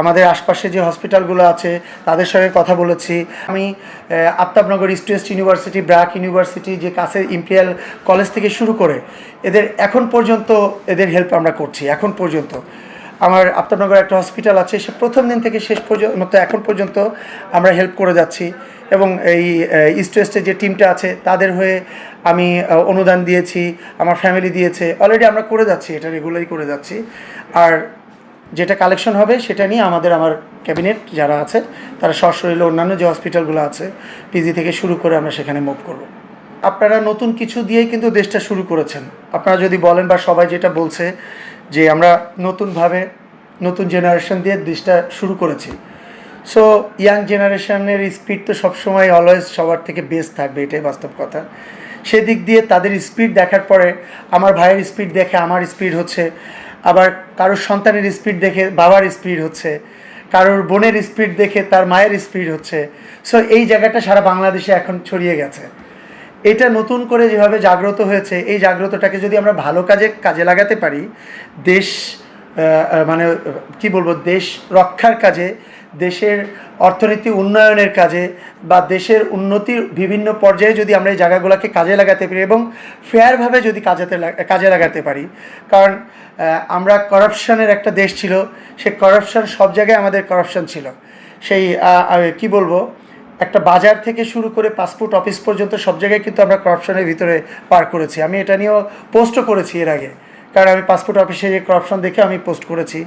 আমাদের আশপাশে যে হসপিটালগুলো আছে, তাদের সঙ্গে কথা বলেছি। আমি Aftabnagar east west university BRAC university যে কাছে ইম্পেরিয়াল কলেজ থেকে শুরু করে, এদের এখন পর্যন্ত এদের হেল্প আমরা করছি, এখন পর্যন্ত। আমার আফতাবনগর একটা হসপিটাল আছে, সে প্রথম দিন থেকে শেষ পর্যন্ত, এখন পর্যন্ত আমরা হেল্প করে যাচ্ছি। এবং এই ইস্ট ওয়েস্টের যে টিমটা আছে, তাদের হয়ে আমি অনুদান দিয়েছি, আমার ফ্যামিলি দিয়েছে। অলরেডি আমরা করে যাচ্ছি, এটা রেগুলারই করে যাচ্ছি। আর যেটা কালেকশন হবে, সেটা নিয়ে আমাদের আমার ক্যাবিনেট যারা আছে, তারা সশরীরে অন্যান্য যে হসপিটালগুলো আছে পিজি থেকে শুরু করে আমরা সেখানে মুভ করব। আপনারা নতুন কিছু দিয়েই কিন্তু দেশটা শুরু করেছেন। আপনারা যদি বলেন বা সবাই যেটা বলছে যে আমরা নতুনভাবে নতুন জেনারেশন দিয়ে দেশটা শুরু করেছি। সো ইয়াং জেনারেশনের স্পিড তো সবসময় অলওয়েজ সবার থেকে বেস্ট থাকবে, এটাই বাস্তব কথা। সেদিক দিয়ে তাদের স্পিড দেখার পরে, আমার ভাইয়ের স্পিড দেখে আমার স্পিড হচ্ছে আবার কারোর সন্তানের স্পিড দেখে বাবার স্পিড হচ্ছে, কারোর বোনের স্পিড দেখে তার মায়ের স্পিড হচ্ছে। সো এই জায়গাটা সারা বাংলাদেশে এখন ছড়িয়ে গেছে। এটা নতুন করে যেভাবে জাগ্রত হয়েছে, এই জাগ্রতটাকে যদি আমরা ভালো কাজে কাজে লাগাতে পারি, দেশ মানে কি বলব, দেশ রক্ষার কাজে দেশের অর্থনীতি উন্নয়নের কাজে বা দেশের উন্নতির বিভিন্ন পর্যায়ে যদি আমরা এই জায়গাগুলোকে কাজে লাগাতে পারি এবং ফেয়ারভাবে যদি কাজেতে কাজে লাগাতে পারি। কারণ আমরা করাপশনের একটা দেশ ছিল, সে করাপশন সব জায়গায় আমাদের করাপশন ছিল। সেই কি বলব, একটা বাজার থেকে শুরু করে পাসপোর্ট অফিস পর্যন্ত সব জায়গায় কিন্তু আমরা করাপশনের ভিতরে পার করেছি। আমি এটা নিয়েও পোস্টও করেছি এর আগে। কারণ আমি পাসপোর্ট অফিসে যে করাপশন দেখে আমি পোস্ট করেছি।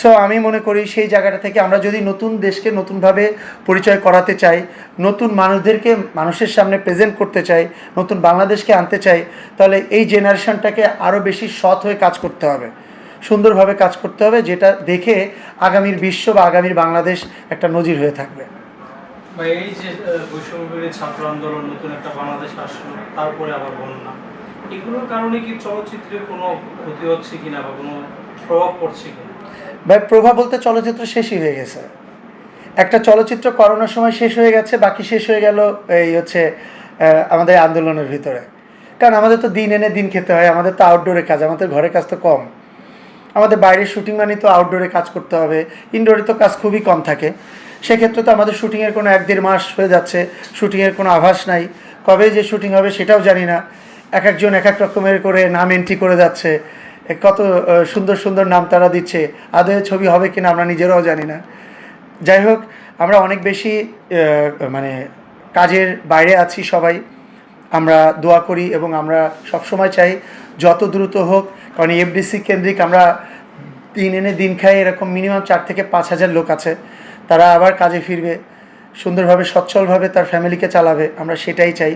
সো আমি মনে করি সেই জায়গাটা থেকে আমরা যদি নতুন দেশকে নতুনভাবে পরিচয় করাতে চাই, নতুন মানুষদেরকে মানুষের সামনে প্রেজেন্ট করতে চাই, নতুন বাংলাদেশকে আনতে চাই, তাহলে এই জেনারেশনটাকে আরও বেশি সৎ হয়ে কাজ করতে হবে। সুন্দরভাবে কাজ করতে হবে, যেটা দেখে আগামীর বিশ্ব বা আগামীর বাংলাদেশ একটা নজির হয়ে থাকবে। এই যে ছাত্র আন্দোলন, নতুন একটা বাংলাদেশ আসলো, তারপরে আবার বন্যা। এগুলোর কারণে কি চলচ্চিত্রে কোনো ক্ষতি হচ্ছে কিনা বা কোনো প্রভাব পড়ছে কিনা? ভাই, প্রভাব বলতে চলচ্চিত্র শেষই হয়ে গেছে। একটা চলচ্চিত্র করোনার সময় শেষ হয়ে গেছে, বাকি শেষ হয়ে গেল এই হচ্ছে আমাদের আন্দোলনের ভিতরে। কারণ আমাদের তো দিন এনে দিন খেতে হয়, আমাদের তো আউটডোরে কাজ, আমাদের ঘরের কাজ তো কম। আমাদের বাইরের শুটিং মানে তো আউটডোরে কাজ করতে হবে ইনডোরে তো কাজ খুবই কম থাকে। সেক্ষেত্রে তো আমাদের শুটিংয়ের কোনো এক দেড় মাস হয়ে যাচ্ছে শুটিংয়ের কোনো আভাস নাই। কবে যে শুটিং হবে সেটাও জানি না। এক একজন এক এক রকমের করে নাম এন্ট্রি করে যাচ্ছে। কত সুন্দর সুন্দর নাম তারা দিচ্ছে। আদৌ ছবি হবে কিনা আমরা নিজেরাও জানি না। যাই হোক, আমরা অনেক বেশি মানে কাজের বাইরে আছি সবাই। আমরা দোয়া করি এবং আমরা সবসময় চাই যত দ্রুত হোক, কারণ এফডিসি কেন্দ্রিক আমরা দিন এনে দিন খাই, এরকম মিনিমাম চার থেকে পাঁচ হাজার লোক আছে। তারা আবার কাজে ফিরবে, সুন্দরভাবে, সচ্ছলভাবে তার ফ্যামিলিকে চালাবে। আমরা সেটাই চাই।